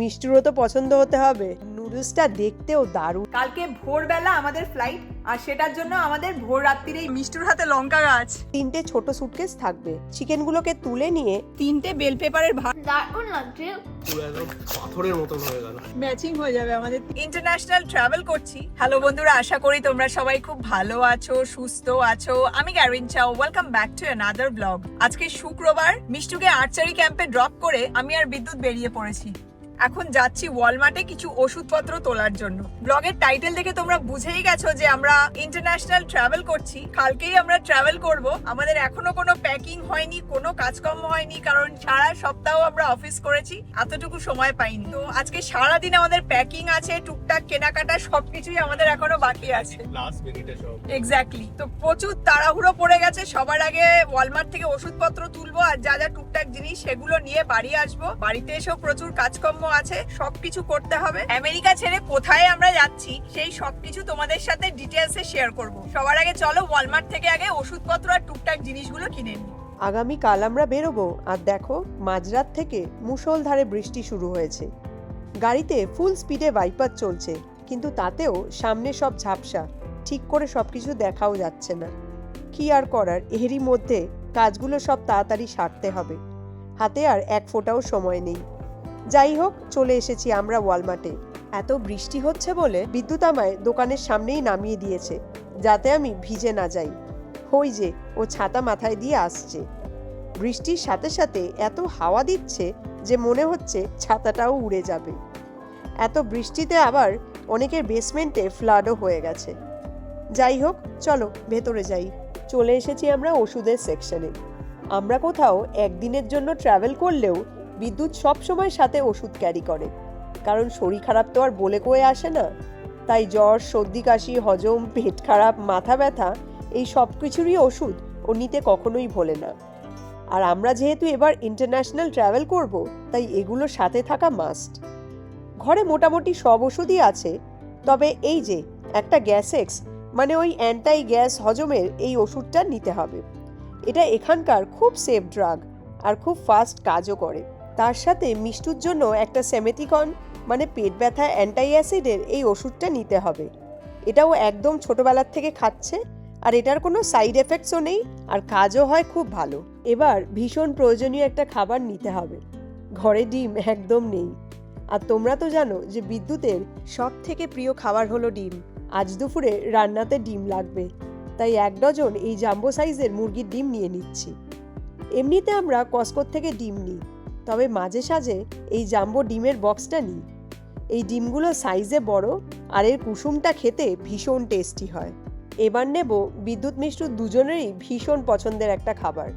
মিষ্টিরও তো পছন্দ হতে হবে। নুডলসটা দেখতেও দারুণ। কালকে ভোরবেলা আমাদের ফ্লাইট আর সেটার জন্য আমাদের ভোর রাত্রিরেই মিষ্টুর হাতে লঙ্কা গাছ। তিনটে ছোট সুটকেস থাকবে। চিকেনগুলোকে তুলে নিয়ে তিনটে বেল পেপারের ভাত দারুণ লাগছে। পাথরের মতন হয়ে গেল। ম্যাচিং হয়ে যাবে আমাদের। ইন্টারন্যাশনাল ট্রাভেল করছি। হ্যালো বন্ধুরা আশা করি তোমরা সবাই খুব ভালো আছো সুস্থ আছো। আমি গ্যারিন চাও welcome back to another blog আজকে শুক্রবার মিষ্টুকে আর্চারি ক্যাম্পে ড্রপ করে আমি আর বিদ্যুৎ বেরিয়ে পড়েছি। এখন যাচ্ছি ওয়ালমার্টে কিছু ওষুধপত্র তোলার জন্য। ব্লগের টাইটেল দেখে তোমরা বুঝেই গেছো যে আমরা ইন্টারন্যাশনাল ট্রাভেল করছি। কালকেই আমরা ট্রাভেল করব। আমাদের এখনও কোনো প্যাকিং হয়নি কোনো কাজকর্ম হয়নি কারণ সারা সপ্তাহ আমরা অফিস করেছি এতটুকু সময় পাইনি। তো আজকে সারা দিন আমাদের প্যাকিং আছে টুকটাক কেনাকাটা সবকিছুই আমাদের এখনও বাকি আছে। লাস্ট মিনিটে সব। এক্স্যাক্টলি তো প্রচুর তাড়াহুড়ো পড়ে গেছে সবার আগে ওয়ালমার্ট থেকে ওষুধপত্র তুলবো আর যা যা টুকটাক জিনিস সেগুলো নিয়ে বাড়ি আসব। বাড়িতে এসেও প্রচুর কাজকর্ম আছে, সবকিছু করতে হবে। আমেরিকা ছেড়ে কোথায় আমরা যাচ্ছি, সেই সবকিছু তোমাদের সাথে ডিটেলসে শেয়ার করব। সবার আগে চলো ওয়ালমার্ট থেকে আগে ওষুধপত্র আর টুকটাক জিনিসগুলো কিনে নিই আগামীকাল আমরা বেরোবো, আর দেখো, মাঝরাত থেকে মুষলধারে বৃষ্টি শুরু হয়েছে। গাড়িতে ফুল স্পিডে বাইপার চলছে, কিন্তু তাতেও সামনে সব ঝাপসা। ঠিক করে সব কিছু দেখাও যাচ্ছে না। কি আর করার, এরই মধ্যে কাজগুলো সব তাড়াতাড়ি সারতে হবে। হাতে আর এক ফোঁটাও সময় নেই। যাই হোক, চলে এসেছি আমরা ওয়ালমার্টে। এত বৃষ্টি হচ্ছে বলে বিদ্যুৎ আমায় দোকানের সামনেই নামিয়ে দিয়েছে, যাতে আমি ভিজে না যাই। হই যে, ও ছাতা মাথায় দিয়ে আসছে। বৃষ্টির সাথে সাথে এত হাওয়া দিচ্ছে যে মনে হচ্ছে ছাতাটাও উড়ে যাবে। এত বৃষ্টিতে আবার অনেকের বেসমেন্টে ফ্লাডও হয়ে গেছে। যাই হোক, চলো ভেতরে যাই। চলে এসেছি আমরা ওষুধের সেকশনে। আমরা কোথাও একদিনের জন্য ট্রাভেল করলেও বিদ্যুৎ সব সময় সাথে ওষুধ ক্যারি করে। কারণ শরীর খারাপ তো আর বলে কয়ে আসে না। তাই জ্বর, সর্দি, কাশি, হজম, পেট খারাপ, মাথা ব্যথা, এই সব কিছুরই ওষুধ ও নিতে কখনোই ভোলে না। আর আমরা যেহেতু এবার ইন্টারন্যাশনাল ট্রাভেল করব, তাই এগুলো সাথে থাকা মাস্ট ঘরে মোটামুটি সব ওষুধই আছে। তবে এই যে, একটা গ্যাসেক্স মানে ওই অ্যান্টাই গ্যাস হজমের এই ওষুধটা নিতে হবে। এটা এখানকার খুব সেফ ড্রাগ আর খুব ফাস্ট কাজও করে। তার সাথে মিষ্টুর জন্য একটা সেমেথিকন মানে পেট ব্যথা অ্যান্টাই অ্যাসিডের এই ওষুধটা নিতে হবে। এটাও একদম ছোটবেলার থেকে খাচ্ছে আর এটার কোনো সাইড এফেক্টসও নেই আর কাজও হয় খুব ভালো। এবার ভীষণ প্রয়োজনীয় একটা খাবার নিতে হবে। ঘরে ডিম একদম নেই। আর তোমরা তো জানো যে বিদ্যুতের সব থেকে প্রিয় খাবার হলো ডিম। আজ দুপুরে রান্নাতে ডিম লাগবে। তাই এক ডজন এই জাম্বো সাইজের মুরগির ডিম নিয়ে নিচ্ছি। এমনিতে আমরা কসকোর থেকে ডিম নিই। তবে মাঝে সাঝে এই জাম্বো ডিমের বক্সটা নিই। এই ডিমগুলো সাইজে বড় আর এর কুসুমটা খেতে ভীষণ টেস্টি হয়। এবার নেব বিদ্যুৎ মিষ্টু দুজনেরই ভীষণ পছন্দের একটা খাবার।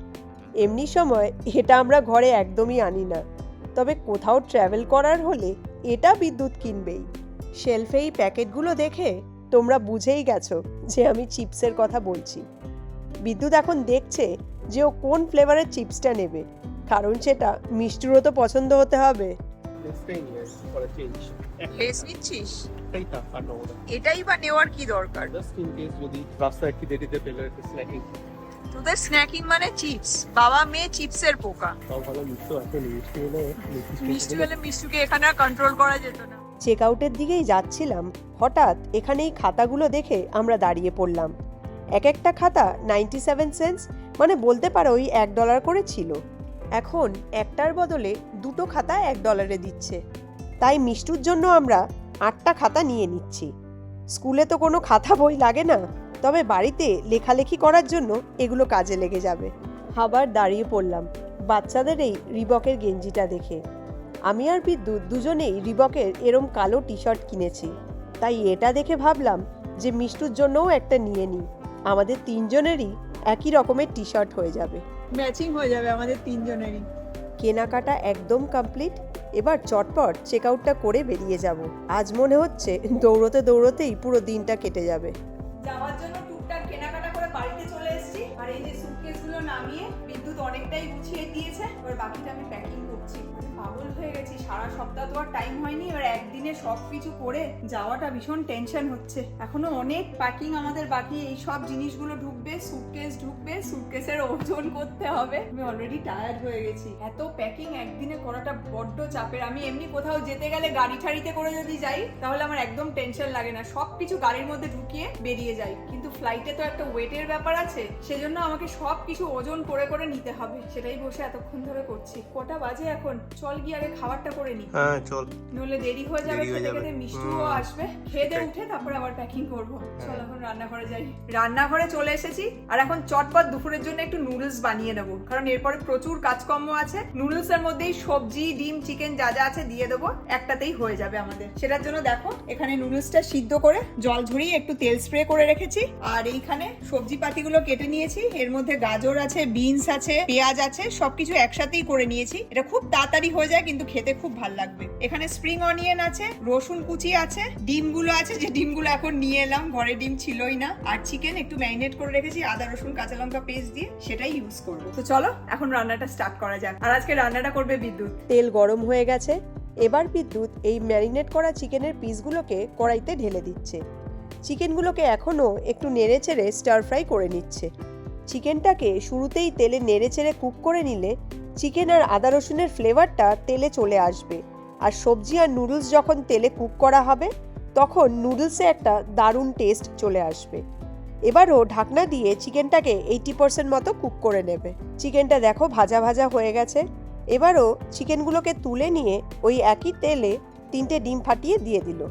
এমনি সময় এটা আমরা ঘরে একদমই আনি না। তবে কোথাও ট্র্যাভেল করার হলে এটা বিদ্যুৎ কিনবেই। শেলফে এই প্যাকেটগুলো দেখে তোমরা বুঝেই গেছো যে আমি চিপসের কথা বলছি। বিদ্যুৎ এখন দেখছে যে ও কোন ফ্লেভারের চিপসটা নেবে। কারণ সেটা মিষ্টিরও তো পছন্দ হতে হবে। লেস নিচ্ছিস? এটাই বা নেওয়ার কি দরকার? রাস্তায় একটু দেরিতে পেলে স্ন্যাকিং তোদের স্ন্যাকিং মানে চিপস বাবা মেয়ে চিপসের পোকা। মিষ্টি হলে মিষ্টি মিষ্টিকে এখানে আর কন্ট্রোল করা যেত না। চেক আউটের দিকেই যাচ্ছিলাম। হঠাৎ এখানে এই খাতাগুলো দেখে আমরা দাঁড়িয়ে পড়লাম। এক একটা খাতা নাইনটি সেভেন সেন্স মানে বলতে পারো ওই এক ডলার করে ছিল। এখন একটার বদলে দুটো খাতা এক ডলারে দিচ্ছে। তাই মিষ্টুর জন্য আমরা আটটা খাতা নিয়ে নিচ্ছি। স্কুলে তো কোনো খাতা বই লাগে না, তবে বাড়িতে লেখালেখি করার জন্য এগুলো কাজে লেগে যাবে। আবার দাঁড়িয়ে পড়লাম বাচ্চাদের এই রিবকের গেঞ্জিটা দেখে। আমি আর বিদ্যুৎ দুজনেই রিবকের এরম কালো টি শার্ট কিনেছি। তাই এটা দেখে ভাবলাম যে মিষ্টুর জন্যও একটা নিয়ে নিই। আমাদের তিনজনেরই একই রকমের টি শার্ট হয়ে যাবে। ম্যাচিং হয়ে যাবে আমাদের তিনজনেরই। কেনাকাটা একদম কমপ্লিট এবার চটপট চেক আউটটা করে বেরিয়ে যাব। আজ মনে হচ্ছে দৌড়তে দৌড়তেই পুরো দিনটা কেটে যাবে। যাওয়ার জন্য টুকটাক কেনাকাটা করে বাড়িতে চলে এসেছি। আর এই যে সুটকেসগুলো নামিয়ে বিদ্যুৎ অনেকটাই গুছিয়ে দিয়েছে, এবার বাকিটা আমি প্যাকিং করছি। আমি পাগল হয়ে গেছি, সারা সপ্তাহ তো আর টাইম হয়নি, এবার একদিনে সব কিছু করে যাওয়াটা ভীষণ টেনশন হচ্ছে। এখনও অনেক প্যাকিং আমাদের বাকি, এই সব জিনিসগুলো ঢুকবে সুটকেস ঢুকবে সুটকেসের ওজন করতে হবে। আমি অলরেডি টায়ার্ড হয়ে গেছি। এত প্যাকিং একদিনে করাটা বড্ড চাপের। আমি এমনি কোথাও যেতে গেলে গাড়ি ঠাড়িতে করে যদি যাই, তাহলে আমার একদম টেনশন লাগে না। সব কিছু গাড়ির মধ্যে ঢুকিয়ে বেরিয়ে যাই। কিন্তু ফ্লাইটে তো একটা ওয়েটের ব্যাপার আছে, সেজন্য আমাকে সব কিছু ওজন করে করে নিতে হবে সেটাই বসে এতক্ষণ ধরে করছি। কটা বাজে এখন? চল গিয়ে আগে খাবারটা করে নি। হ্যাঁ চল। নইলে দেরি হয়ে যাবে খেতে খেতে মিষ্টিও আসবে। খেয়ে উঠে তারপরে আবার প্যাকিং করব। চল এখন রান্নাঘরে যাই। রান্নাঘরে চলে এসেছি আর এখন চটপট দুপুরের জন্য একটু নুডলস বানিয়ে নেব। কারণ এরপরে প্রচুর কাজকর্ম আছে। নুডলস এর মধ্যেই সবজি ডিম চিকেন যা যা আছে দিয়ে দেবো। একটাতেই হয়ে যাবে আমাদের। সেটার জন্য দেখো এখানে নুডলসটা সিদ্ধ করে জল ঝরিয়ে একটু তেল স্প্রে করে রেখেছি। আর এইখানে সবজি পাতিগুলো কেটে নিয়েছি। এর মধ্যে গাজর আছে বিনস আছে, পেঁয়াজ আছে, সবকিছু একসাথেই করে নিয়েছি। এটা খুব তাড়াতাড়ি হয়ে যায়, কিন্তু খেতে খুব ভালো লাগবে। এখানে স্প্রিং অনিয়ন আছে, রসুন কুচি আছে, ডিমগুলো আছে, যে ডিমগুলো এখন নিয়ে এলাম, ঘরে ডিম ছিলই না। আর চিকেন একটু ম্যারিনেট করে রেখেছি, আদা, রসুন, কাঁচা লঙ্কা পেস্ট দিয়ে, সেটাই ইউজ করব। তো চলো, এখন রান্নাটা স্টার্ট করা যাক। আর আজকে রান্নাটা করবে বিদ্যুৎ। তেল গরম হয়ে গেছে, এবার বিদ্যুৎ এই ম্যারিনেট করা চিকেনের পিসগুলোকে কড়াইতে ঢেলে দিচ্ছে। চিকেনগুলোকে এখনও একটু নেড়ে চেড়ে স্টার ফ্রাই করে নিচ্ছে। চিকেনটাকে শুরুতেই তেলে নেড়ে চেড়ে কুক করে নিলে চিকেন আর আদা রসুনের ফ্লেভারটা তেলে চলে আসবে। আর সবজি আর নুডলস যখন তেলে কুক করা হবে, তখন নুডলসে একটা দারুণ টেস্ট চলে আসবে। এবারও ঢাকনা দিয়ে চিকেনটাকে এইটি পার্সেন্ট মতো কুক করে নেবে। চিকেনটা দেখো ভাজা ভাজা হয়ে গেছে। এবারও চিকেনগুলোকে তুলে নিয়ে ওই একই তেলে তিনটে ডিম ফাটিয়ে দিয়ে দিল।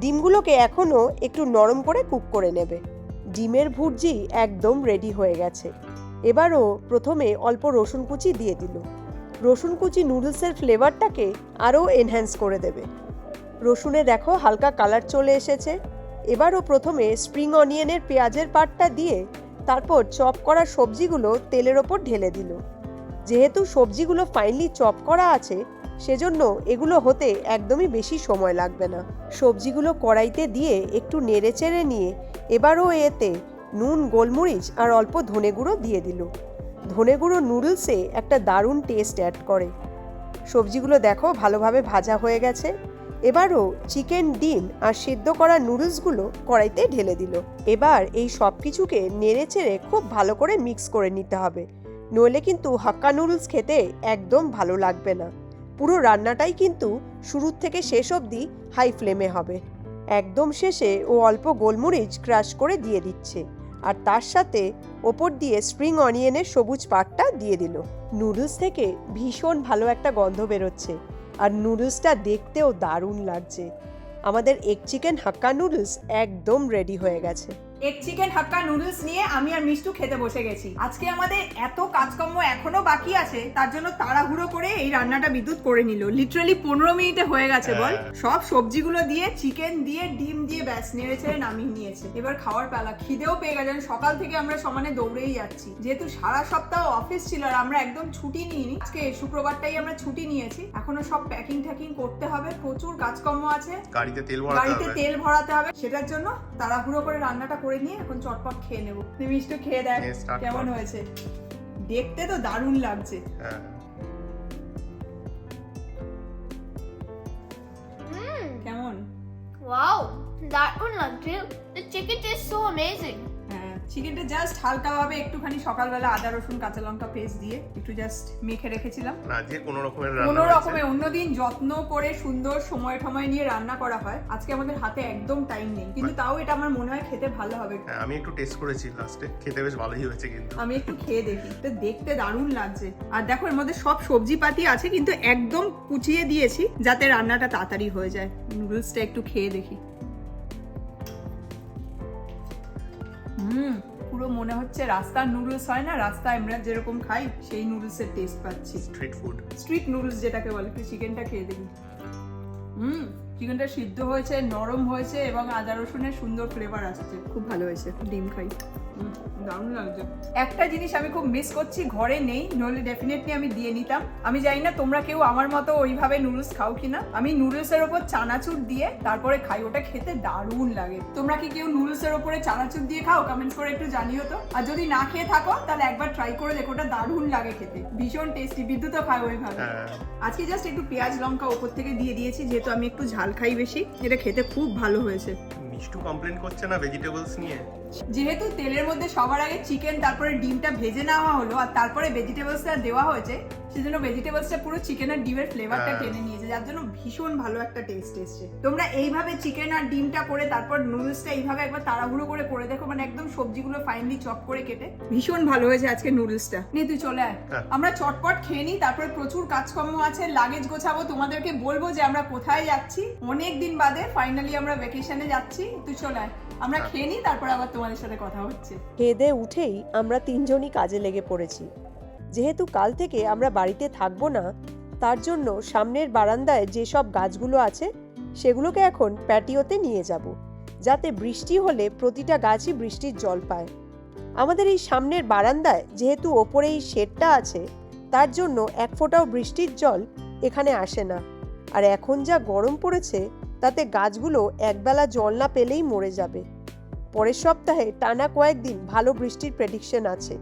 ডিমগুলোকে এখনও একটু নরম করে কুক করে নেবে। ডিমের ভুর্জি একদম রেডি হয়ে গেছে। এবারও প্রথমে অল্প রসুন কুচি দিয়ে দিল। রসুন কুচি নুডলসের ফ্লেভারটাকে আরও এনহ্যান্স করে দেবে। রসুনে দেখো হালকা কালার চলে এসেছে। এবারও প্রথমে স্প্রিং অনিয়নের পেঁয়াজের পাটটা দিয়ে তারপর চপ করা সবজিগুলো তেলের ওপর ঢেলে দিল। যেহেতু সবজিগুলো ফাইনলি চপ করা আছে, সেজন্য এগুলো হতে একদমই বেশি সময় লাগবে না। সবজিগুলো কড়াইতে দিয়ে একটু নেড়ে চেড়ে নিয়ে এবারও এতে নুন, গোলমরিচ আর অল্প ধনে গুঁড়ো দিয়ে দিল। ধনে গুঁড়ো নুডলসে একটা দারুণ টেস্ট অ্যাড করে। সবজিগুলো দেখো ভালোভাবে ভাজা হয়ে গেছে। এবারও চিকেন ডিম আর সেদ্ধ করা নুডলসগুলো কড়াইতে ঢেলে দিল। এবার এই সব কিছুকে নেড়ে চেড়ে খুব ভালো করে মিক্স করে নিতে হবে। নইলে কিন্তু হাক্কা নুডলস খেতে একদম ভালো লাগবে না। পুরো রান্নাটাই কিন্তু শুরুর থেকে শেষ অবধি হাই ফ্লেমে হবে। একদম শেষে ও অল্প গোলমরিচ ক্রাশ করে দিয়ে দিচ্ছে। আর তার সাথে ওপর দিয়ে স্প্রিং অনিয়নের সবুজ পাটটা দিয়ে দিল। নুডলস থেকে ভীষণ ভালো একটা গন্ধ বেরোচ্ছে। আর নুডলসটা দেখতেও দারুণ লাগছে। আমাদের এগ চিকেন হাক্কা নুডলস একদম রেডি হয়ে গেছে। এগ চিকেন হাক্কা নুডলস নিয়ে আমি আর মিষ্টু খেতে বসে গেছি। আজকে আমাদের এত কাজকর্ম এখনও বাকি আছে তার জন্য তাড়াহুড়ো করে এই রান্নাটা বিদ্যুৎ করে নিল। লিটারালি পনেরো মিনিটে হয়ে গেছে বল। সব সবজিগুলো দিয়ে চিকেন দিয়ে ডিম দিয়ে ব্যাস নেড়ে ছেড়ে নামিয়ে নিয়েছে। এবার খাওয়ার পালা খিদেও পেয়ে গেছে। সকাল থেকে আমরা সমানে দৌড়েই যাচ্ছি। যেহেতু সারা সপ্তাহ অফিস ছিল আর আমরা একদম ছুটি নিইনি আজকে শুক্রবারটাই আমরা ছুটি নিয়েছি। এখনও সব প্যাকিং ট্যাকিং করতে হবে প্রচুর কাজকর্ম আছে। গাড়িতে তেল ভরাতে হবে। তেল ভরাতে হবে সেটার জন্য তাড়াহুড়ো করে রান্নাটা করে নিয়ে এখন চটপট খেয়ে নেব। তুমি মিষ্টি খেয়ে দেখ কেমন হয়েছে। দেখতে তো দারুণ লাগছে। হ্যাঁ। কেমন? Wow, that one লাগছে। The chicken tastes so amazing. চিকেনটা জাস্ট হালকাভাবে একটুখানি সকালবেলা আদা রসুন কাঁচা লঙ্কা পেস্ট দিয়ে একটু জাস্ট মেখে রেখেছিলাম। আজকে কোনো রকমের কোনো রকমের অন্যদিন যত্ন করে সুন্দর সময় টময় নিয়ে রান্না করা হয়। আজকে আমাদের হাতে একদম টাইম নেই কিন্তু তাও এটা আমার মনে হয় খেতে ভালো হবে। হ্যাঁ আমি একটু টেস্ট করেছি লাস্টে খেতে বেশ ভালোই হয়েছে কিন্তু। আমি একটু খেয়ে দেখি এটা দেখতে দারুণ লাগছে। আর দেখো এর মধ্যে সব সবজি পাতি আছে কিন্তু একদম কুচিয়ে দিয়েছি যাতে রান্নাটা তাড়াতাড়ি হয়ে যায়। নুডলসটা একটু খেয়ে দেখি। হুম পুরো মনে হচ্ছে রাস্তার নুডলস হয় না রাস্তায় আমরা যেরকম খাই সেই নুডলসের টেস্ট পাচ্ছি। স্ট্রিট ফুড স্ট্রিট নুডলস যেটাকে বলে তুই চিকেনটা খেয়ে দেখি। হুম চিকেনটা সিদ্ধ হয়েছে নরম হয়েছে এবং আদা রসুনের সুন্দর ফ্লেভার আসছে। খুব ভালো হয়েছে ডিম খাই। দারুণ লাগছে। একটা জিনিস আমি খুব মিস করছি ঘরে নেই নইলে ডেফিনেটলি আমি দিয়ে নিতাম। আমি জানি না তোমরা কেউ আমার মতো ওইভাবে নুডলস খাও কিনা। আমি নুডলসের ওপর চানাচুর দিয়ে তারপরে খাই ওটা খেতে দারুণ লাগে। তোমরা কি কেউ নুডলসের ওপরে চানাচুর দিয়ে খাও? কমেন্টস করে একটু জানিও তো। আর যদি না খেয়ে থাকো তাহলে একবার ট্রাই করে দেখো ওটা দারুণ লাগে খেতে। ভীষণ টেস্টি বিদ্যুৎও খায় ওইভাবে। হ্যাঁ। আজকে জাস্ট একটু পেঁয়াজ লঙ্কা ওপর থেকে দিয়ে দিয়েছি যেহেতু আমি একটু ঝাল খাই বেশি এটা খেতে খুব ভালো হয়েছে। মিষ্টু কমপ্লেন করছে না ভেজিটেবলস নিয়ে? যেহেতু তেলের মধ্যে সবার আগে চিকেন তারপরে ডিমটা ভেজে নেওয়া হলো আর তারপরে ভেজিটেবলসটা দেওয়া হয়েছে সেজন্য ভেজিটেবলসটা পুরো চিকেন আর ডিমের ফ্লেভারটা হ্যাঁ। টেনে নিয়েছে যার জন্য ভীষণ ভালো একটা টেস্ট এসছে। তোমরা এইভাবে চিকেন আর ডিমটা করে তারপর নুডলসটা এইভাবে একবার তাড়াহুড়ো করে করে দেখো মানে একদম সবজিগুলো ফাইনলি চপ করে কেটে ভীষণ ভালো হয়েছে আজকে নুডলসটা নে তুই চলে আয়। হ্যাঁ। আমরা চটপট খেয়ে নিই তারপরে প্রচুর কাজকর্ম আছে লাগেজ গোছাবো তোমাদেরকে বলব যে আমরা কোথায় যাচ্ছি। অনেক দিন বাদে ফাইনালি আমরা ভ্যাকেশনে যাচ্ছি। তুই চলে আয়। আমরা হ্যাঁ। খেয়ে নিই তারপর আবার তোমাদের সাথে কথা হচ্ছে। খেয়ে দিয়ে উঠেই আমরা তিনজনই কাজে লেগে পড়েছি। যেহেতু কাল থেকে আমরা বাড়িতে থাকব না তার জন্য সামনের বারান্দায় যেসব গাছগুলো আছে সেগুলোকে এখন প্যাটিওতে নিয়ে যাব যাতে বৃষ্টি হলে প্রতিটা গাছই বৃষ্টির জল পায়। আমাদের এই সামনের বারান্দায় যেহেতু ওপরে এই শেডটা আছে তার জন্য এক ফোঁটাও বৃষ্টির জল এখানে আসে না। আর এখন যা গরম পড়েছে তাতে গাছগুলো একবেলা জল না পেলেই মরে যাবে। পরের সপ্তাহে টানা কয়েকদিন ভালো বৃষ্টির প্রেডিকশন আছে।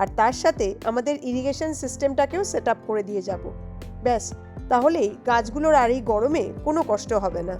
আর তার সাথে আমাদের ইরিগেশন সিস্টেমটাকেও সেট করে দিয়ে যাব। ব্যাস, তাহলেই গাছগুলোর আর এই গরমে কোনো কষ্ট হবে না।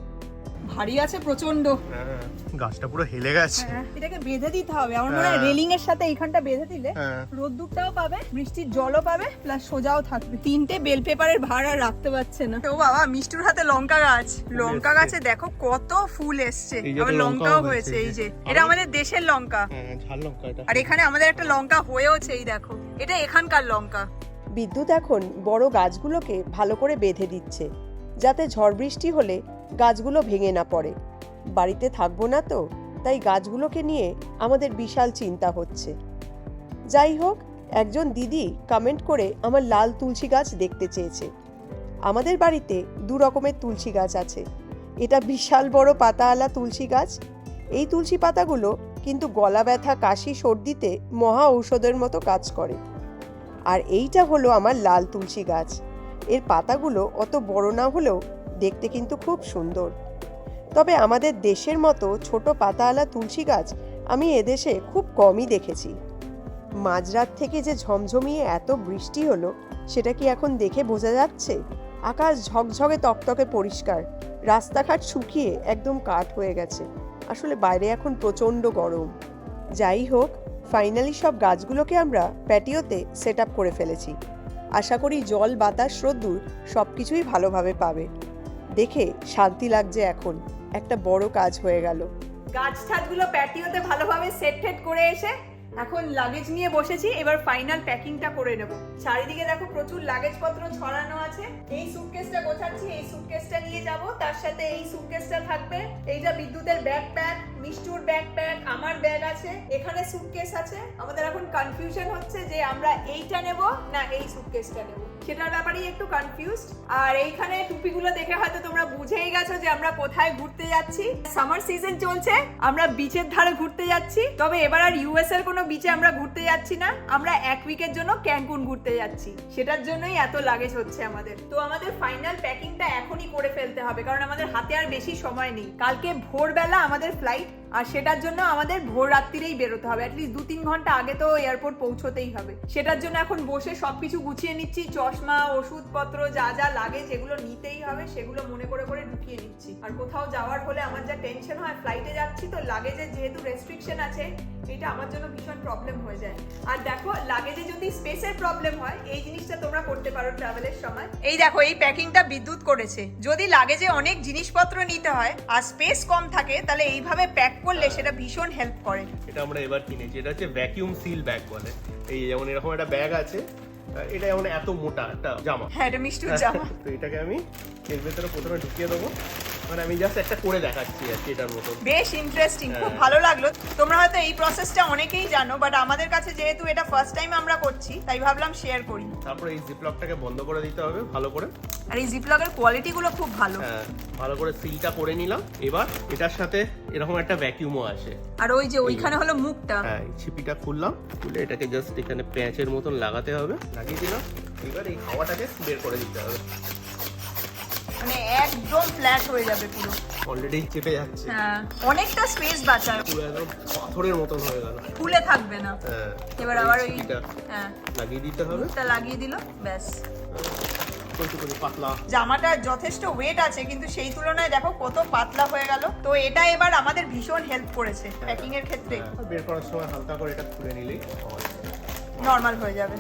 ভারী আছে প্রচণ্ড হ্যাঁ গাছটা পুরো হেলে গেছে। এটাকে বেঁধে দিতে হবে। আমার মনে হয় হ্যাঁ। রেলিং এর সাথে এইখানটা বেঁধে দিলে হ্যাঁ। রোদ্দুরটাও পাবে বৃষ্টির জলও পাবে প্লাস সোজাও থাকবে। তিনটে বেল পেপারের ভার আর রাখতে পারছে না। তো বাবা মিষ্টুর হাতে লঙ্কা গাছ। লঙ্কা গাছে দেখো কত ফুল এসছে। আবার লঙ্কাও হয়েছে এই যে। এটা আমাদের দেশের লঙ্কা। হ্যাঁ ঝাল লঙ্কা এটা। আর এখানে আমাদের একটা লঙ্কা হয়েওছে এই দেখো। এটা এখানকার লঙ্কা। বিদ্যুৎ এখন বড় গাছগুলোকে ভালো করে বেঁধে দিচ্ছে। যাতে ঝড় বৃষ্টি হলে গাছগুলো ভেঙে না পড়ে। বাড়িতে থাকব না তো, তাই গাছগুলোকে নিয়ে আমাদের বিশাল চিন্তা হচ্ছে। যাই হোক, একজন দিদি কমেন্ট করে আমার লাল তুলসী গাছ দেখতে চেয়েছে। আমাদের বাড়িতে দু রকমের তুলসী গাছ আছে। এটা বিশাল বড় পাতাওয়ালা তুলসী গাছ। এই তুলসী পাতাগুলো কিন্তু গলা ব্যথা, কাশি, সর্দিতে মহা ঔষধের মতো কাজ করে। আর এইটা হলো আমার লাল তুলসী গাছ। এর পাতাগুলো অত বড় না হলেও দেখতে কিন্তু খুব সুন্দর। তবে আমাদের দেশের মতো ছোট পাতাওয়ালা তুলসী গাছ আমি এদেশে খুব কমই দেখেছি। মাঝরাত থেকে যে ঝমঝমিয়ে এত বৃষ্টি হলো, সেটা কি এখন দেখে বোঝা যাচ্ছে? আকাশ ঝকঝকে তকতকে পরিষ্কার, রাস্তাঘাট শুকিয়ে একদম কাঠ হয়ে গেছে। আসলে বাইরে এখন প্রচণ্ড গরম। যাই হোক, ফাইনালি সব গাছগুলোকে আমরা প্যাটিওতে সেট করে ফেলেছি। আশা করি জল, বাতাস, রোদ্দুর সব কিছুই ভালোভাবে পাবে। দেখে শান্তি লাগছে এখন। একটা বড় কাজ হয়ে গেল। গাছ ছাদগুলো প্যাটিওতে ভালোভাবে সেট টেট করে এসে এখন লাগেজ নিয়ে বসেছি, এবার ফাইনাল প্যাকিংটা করে নেব। চারিদিকে দেখো প্রচুর লাগেজ পত্র ছড়ানো আছে। এই সুটকেসটা গোছাচ্ছি, এই সুটকেসটা নিয়ে যাব। তার সাথে এই সুটকেসটা থাকবে, এইটা বিদ্যুতের ব্যাকপ্যাক মিষ্টুর ব্যাকপ্যাক আমার ব্যাগ আছে, এখানে সুটকেস আছে। আমাদের এখন কনফিউশন হচ্ছে যে আমরা এইটা নেব না এই সুটকেসটা নেব। সেটার ব্যাপারেই একটু কনফিউজড আর এইখানে টুপিগুলো দেখে হয়তো তোমরা বুঝেই গেছো যে আমরা কোথায় ঘুরতে যাচ্ছি। সামার সিজন চলছে, আমরা বিচের ধারে ঘুরতে যাচ্ছি। তবে এবার আর ইউএস এর কোনো বিচে আমরা ঘুরতে যাচ্ছি না, আমরা এক উইকের জন্য ক্যাঙ্কুন ঘুরতে যাচ্ছি। সেটার জন্যই এত লাগেজ হচ্ছে আমাদের। তো আমাদের ফাইনাল প্যাকিংটা এখনই করে ফেলতে হবে, কারণ আমাদের হাতে আর বেশি সময় নেই। কালকে ভোরবেলা আমাদের ফ্লাইট আর সেটার জন্য আমাদের ভোর রাত্রিরেই বেরোতে হবে। অ্যাটলিস্ট দু তিন ঘণ্টা আগে তো এয়ারপোর্ট পৌঁছতেই হবে। সেটার জন্য এখন বসে সবকিছু গুছিয়ে নিচ্ছি, চশমা, ওষুধপত্র, যা যা লাগে যেগুলো নিতেই হবে সেগুলো মনে করে করে ঢুকিয়ে নিচ্ছি। আর কোথাও যাওয়ার হলে আমার যা টেনশন হয় ফ্লাইটে যাচ্ছি তো লাগেজের যেহেতু রেস্ট্রিকশন আছে, এটা আমার জন্য ভীষণ প্রবলেম হয়ে যায়। আর দেখো লাগেজে যদি স্পেসের প্রবলেম হয়, এই জিনিসটা তোমরা করতে পারো ট্রাভেলের সময়। এই দেখো, এই প্যাকিংটা বিদ্যুৎ করেছে। যদি লাগেজে অনেক জিনিসপত্র নিতে হয়, আর স্পেস কম থাকে, তাহলে এইভাবে প্যাক করলে সেটা ভীষণ হেল্প করে। এটা আমরা এবার কিনেছি। এটা হচ্ছে ভ্যাকিউম সিল ব্যাগ বলে। এই যেমন এরকম একটা ব্যাগ আছে এটা এমন এত মোটা একটা জামা। হ্যাঁ এটা মিষ্টি জামা। তো এটাকে আমি এর ভেতরে প্রথমে ঢুকিয়ে দেবো। মানে আমি জাস্ট একটা করে দেখাচ্ছি আর কি এটার মতো বেশ ইন্টারেস্টিং খুব হ্যাঁ। ভালো লাগল। তোমরা হয়তো এই প্রসেসটা অনেকেই জানো বাট আমাদের কাছে যেহেতু এটা ফার্স্ট টাইম আমরা করছি তাই ভাবলাম শেয়ার করি। তারপরে এই জিপলকটাকে বন্ধ করে দিতে হবে ভালো করে। আর এই জিপলকের কোয়ালিটি গুলো খুব ভালো। হ্যাঁ ভালো করে সিলটা করে নিলাম। এবার এটার সাথে এরকম একটা ভ্যাকিউমও আছে আর ওই যে ওইখানে হলো মুখটা। হ্যাঁ ছিপিটা খুললাম খুলে এটাকে জাস্ট এখানে প্যাঁচের মতন লাগাতে হবে লাগিয়ে দিলাম। এবার এই হাওয়াটাকে বের করে দিতে হবে। মানে একদম ফ্ল্যাট হয়ে যাবে পুরো। অলরেডি চেপে যাচ্ছে। হ্যাঁ অনেকটা স্পেস বাঁচায় পুরো একদম পাথরের মতন হয়ে গেল। ফুলে থাকবে না। হ্যাঁ এবার আবার ওই হ্যাঁ। লাগিয়ে দিতে হবে। লাগিয়ে দিল ব্যাস। পাতলা। জামাটা যথেষ্ট ওয়েট আছে কিন্তু সেই তুলনায় দেখো কত পাতলা হয়ে গেল। তো এটা এবার আমাদের ভীষণ হেল্প করেছে প্যাকিং এর ক্ষেত্রে। হ্যাঁ, বের করার সময় হালকা করে এটা খুলে নিলেই নর্মাল হয়ে যাবে।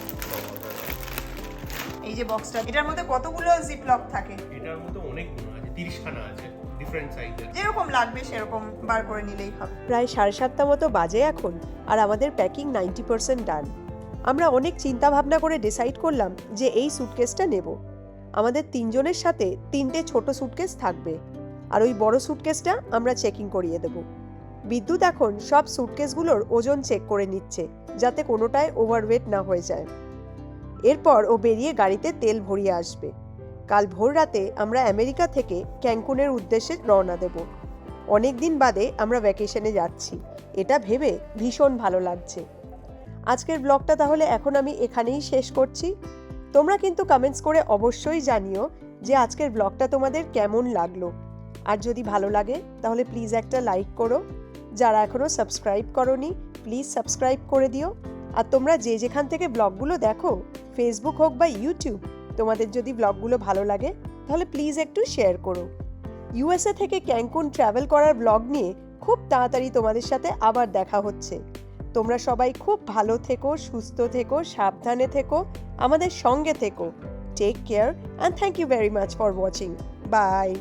এই যে বক্সটা এটার মধ্যে কতগুলো জিপলক থাকে? এটার মধ্যে অনেক তিরিশ খানা আছে ডিফারেন্ট সাইজের যেরকম লাগবে সেরকম বার করে নিলেই হবে। প্রায় সাড়ে সাতটা মতো বাজে এখন আর আমাদের প্যাকিং নাইনটি পার্সেন্ট ডান আমরা অনেক চিন্তা ভাবনা করে ডিসাইড করলাম যে এই সুটকেসটা নেব। আমাদের তিনজনের সাথে তিনটে ছোট সুটকেস থাকবে আর ওই বড় সুটকেসটা আমরা চেকিং করিয়ে দেব। বিদ্যুৎ এখন সব সুটকেসগুলোর ওজন চেক করে নিচ্ছে যাতে কোনোটায় ওভারওয়েট না হয়ে যায়। এরপর ও বেরিয়ে গাড়িতে তেল ভরিয়ে আসবে। কাল ভোর রাতে আমরা আমেরিকা থেকে ক্যাঙ্কুনের উদ্দেশ্যে রওনা দেব। অনেক দিন বাদে আমরা ভ্যাকেশনে যাচ্ছি। এটা ভেবে ভীষণ ভালো লাগছে। আজকের ব্লগটা তাহলে এখন আমি এখানেই শেষ করছি। তোমরা কিন্তু কমেন্টস করে অবশ্যই জানিও যে আজকের ব্লগটা তোমাদের কেমন লাগল। আর যদি ভালো লাগে, তাহলে প্লিজ একটা লাইক করো। যারা এখনও সাবস্ক্রাইব করনি প্লিজ সাবস্ক্রাইব করে দিও। আর তোমরা যে যেখান থেকে ব্লগগুলো দেখো ফেসবুক হোক বা ইউটিউব তোমাদের যদি ব্লগগুলো ভালো লাগে, তাহলে প্লিজ একটু শেয়ার করো। ইউএসএ থেকে ক্যাঙ্কুন ট্রাভেল করার ব্লগ নিয়ে খুব তাড়াতাড়ি তোমাদের সাথে আবার দেখা হচ্ছে। তোমরা সবাই খুব ভালো থেকো, সুস্থ থেকো, সাবধানে থেকো, আমাদের সঙ্গে থেকো। Take care and thank you very much for watching bye